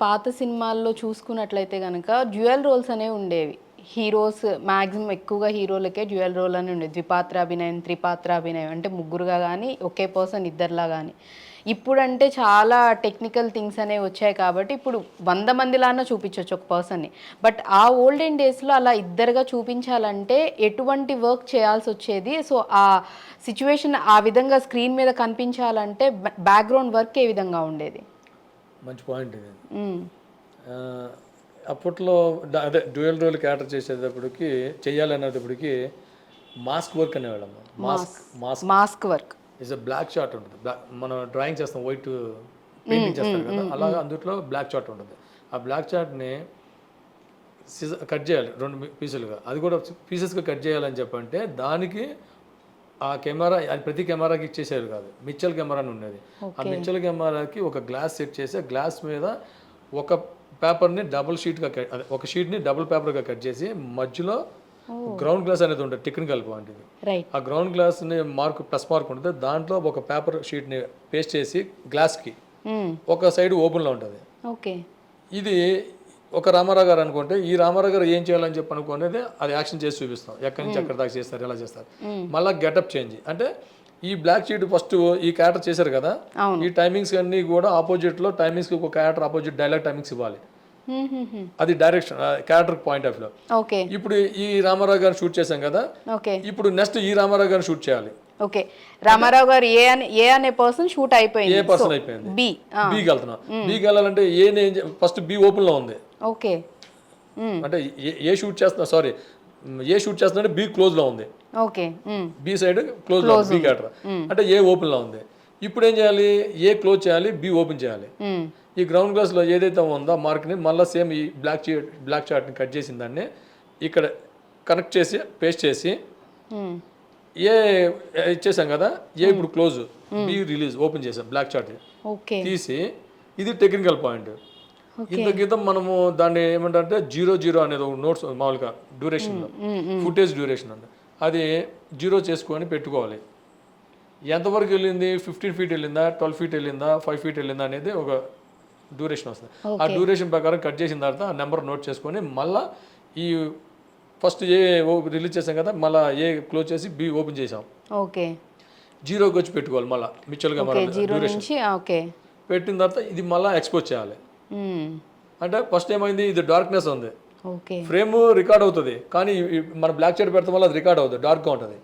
పాత సినిమాల్లో చూసుకున్నట్లయితే కనుక డ్యూయల్ రోల్స్ అనేవి ఉండేవి. హీరోస్ మ్యాక్సిమం ఎక్కువగా హీరోలకే డ్యూయల్ రోల్ అని ఉండేది. ద్విపాత్ర అభినయం త్రిపాత్ర అభినయం అంటే ముగ్గురుగా కానీ ఒకే పర్సన్ ఇద్దరులా కానీ ఇప్పుడంటే చాలా టెక్నికల్ థింగ్స్ అనేవి వచ్చాయి కాబట్టి ఇప్పుడు వంద మందిలానా చూపించవచ్చు ఒక పర్సన్ని. బట్ ఆ ఓల్డెన్ డేస్లో అలా ఇద్దరుగా చూపించాలంటే ఎటువంటి వర్క్ చేయాల్సి వచ్చేది? సో ఆ సిచ్యువేషన్ ఆ విధంగా స్క్రీన్ మీద కనిపించాలంటే బ్యాక్గ్రౌండ్ వర్క్ ఏ విధంగా ఉండేది? మంచి పాయింట్ ఇది. అప్పట్లో అదే డ్యూయల్ రోల్ క్యాటర్ చేసేటప్పటికి చెయ్యాలనేటప్పటికి mask work అనేవాళ్ళం mask mask. Mask. Work. Is a black shot ఉంటుంది. మనం డ్రాయింగ్ చేస్తాం వైట్ పెయింటింగ్ చేస్తాం కదా అలాగా అందుట్లో బ్లాక్ షాట్ ఉంటుంది. ఆ బ్లాక్ షాట్ని కట్ చేయాలి రెండు పీసులుగా. అది కూడా పీసెస్గా కట్ చేయాలని చెప్పంటే దానికి ఆ కెమెరా అది ప్రతి కెమెరాకి ఇచ్చేసారు కాదు. మిచ్చల్ కెమెరా అని ఉండేది. ఆ మిచ్చల్ కెమెరాకి ఒక గ్లాస్ సెట్ చేసి గ్లాస్ మీద ఒక పేపర్ని డబుల్ షీట్గా కట్ ఒక షీట్ని డబుల్ పేపర్గా కట్ చేసి మధ్యలో గ్రౌండ్ గ్లాస్ అనేది ఉంటుంది టెక్నికల్ రైట్. ఆ గ్రౌండ్ గ్లాస్ని మార్క్ ప్లస్ మార్క్ ఉంటుంది. దాంట్లో ఒక పేపర్ షీట్ని పేస్ట్ చేసి గ్లాస్కి ఒక సైడ్ ఓపెన్లో ఉంటుంది. ఓకే. ఇది ఒక రామారావు గారు అనుకుంటే ఈ రామారావు గారు ఏం చేయాలని చెప్పి అనుకునేది అది యాక్షన్ చేసి చూపిస్తాం. ఎక్కడి నుంచి ఎక్కడి దాకా చేస్తారు ఎలా చేస్తారు. మళ్ళీ గెటప్ చేంజ్. అంటే ఈ బ్లాక్ షీట్ ఫస్ట్ ఈ క్యారెక్టర్ చేశారు కదా. ఈ టైమింగ్స్ అన్ని కూడా ఆపోజిట్లో టైమింగ్స్కి ఒక క్యారెక్టర్ ఆపోజిట్ డైలాగ్ టైమింగ్స్ ఇవ్వాలి. అది డైరెక్షన్ క్యారెక్టర్ పాయింట్ ఆఫ్లో ఓకే. ఇప్పుడు ఈ రామారావు గారిని షూట్ చేశాం కదా ఇప్పుడు నెక్స్ట్ ఈ రామారావు గారిని షూట్ చేయాలి. ఓకే. రామారావు గారు ఏ ఏ అనే పర్సన్ షూట్ ఏ అయిపోయింది? పర్సన్ అయిపోయింది బి బీకి వెళ్తున్నాం. బీకి వెళ్ళాలంటే ఏ ఫస్ట్ బి ఓపెన్లో ఉంది. ఓకే. అంటే ఏ- షూట్ చేస్తున్నా సారీ ఏ షూట్ చేస్తున్నా బి క్లోజ్లో ఉంది. ఓకే బి సైడ్ క్లోజ్లో బి క్యాటర్ అంటే ఏ ఓపెన్లో ఉంది. ఇప్పుడు ఏం చేయాలి? ఏ క్లోజ్ చేయాలి? బి ఓపెన్ చేయాలి. ఈ గ్రౌండ్ గ్లాస్లో ఏదైతే ఉందో మార్క్ని మళ్ళీ సేమ్ ఈ బ్లాక్ బ్లాక్ చార్ట్ని కట్ చేసిన దాన్ని ఇక్కడ కనెక్ట్ చేసి పేస్ట్ చేసి ఏ ఇచ్చేసాం కదా? ఏ ఇప్పుడు క్లోజ్ బి రిలీజ్ ఓపెన్ చేసాం బ్లాక్ చార్ట్ తీసి ఇది టెక్నికల్ పాయింట్. ఇంత క్రితం మనము దాన్ని ఏమంటారంటే జీరో జీరో అనేది ఒక నోట్స్ మామూలుగా డ్యూరేషన్లో ఫుటేజ్ డ్యూరేషన్ అంటే. అది జీరో చేసుకొని పెట్టుకోవాలి. ఎంతవరకు వెళ్ళింది? ఫిఫ్టీన్ ఫీట్ వెళ్ళిందా? ట్వెల్వ్ ఫీట్ వెళ్ళిందా? ఫైవ్ ఫీట్ వెళ్ళిందా అనేది ఒక డ్యూరేషన్ వస్తుంది. ఆ డ్యూరేషన్ ప్రకారం కట్ చేసిన తర్వాత ఆ నెంబర్ నోట్ చేసుకొని మళ్ళా ఈ ఫస్ట్ ఏ రిలీజ్ చేసాం కదా మళ్ళీ ఏ క్లోజ్ చేసి బి ఓపెన్ చేసాం. ఓకే జీరోకి వచ్చి పెట్టుకోవాలి మళ్ళీ. మిచ్చల్గా నుంచి ఓకే పెట్టిన తర్వాత ఇది మళ్ళీ ఎక్స్పోజ్ చేయాలి. అంటే ఫస్ట్ ఏమైంది? ఇది డార్క్నెస్ ఉంది. ఫ్రేమ్ రికార్డ్ అవుతుంది. కానీ మన బ్లాక్ షేడ్ పెడతాం వల్ల అది రికార్డ్ అవుతుంది. డార్క్గా ఉంటుంది.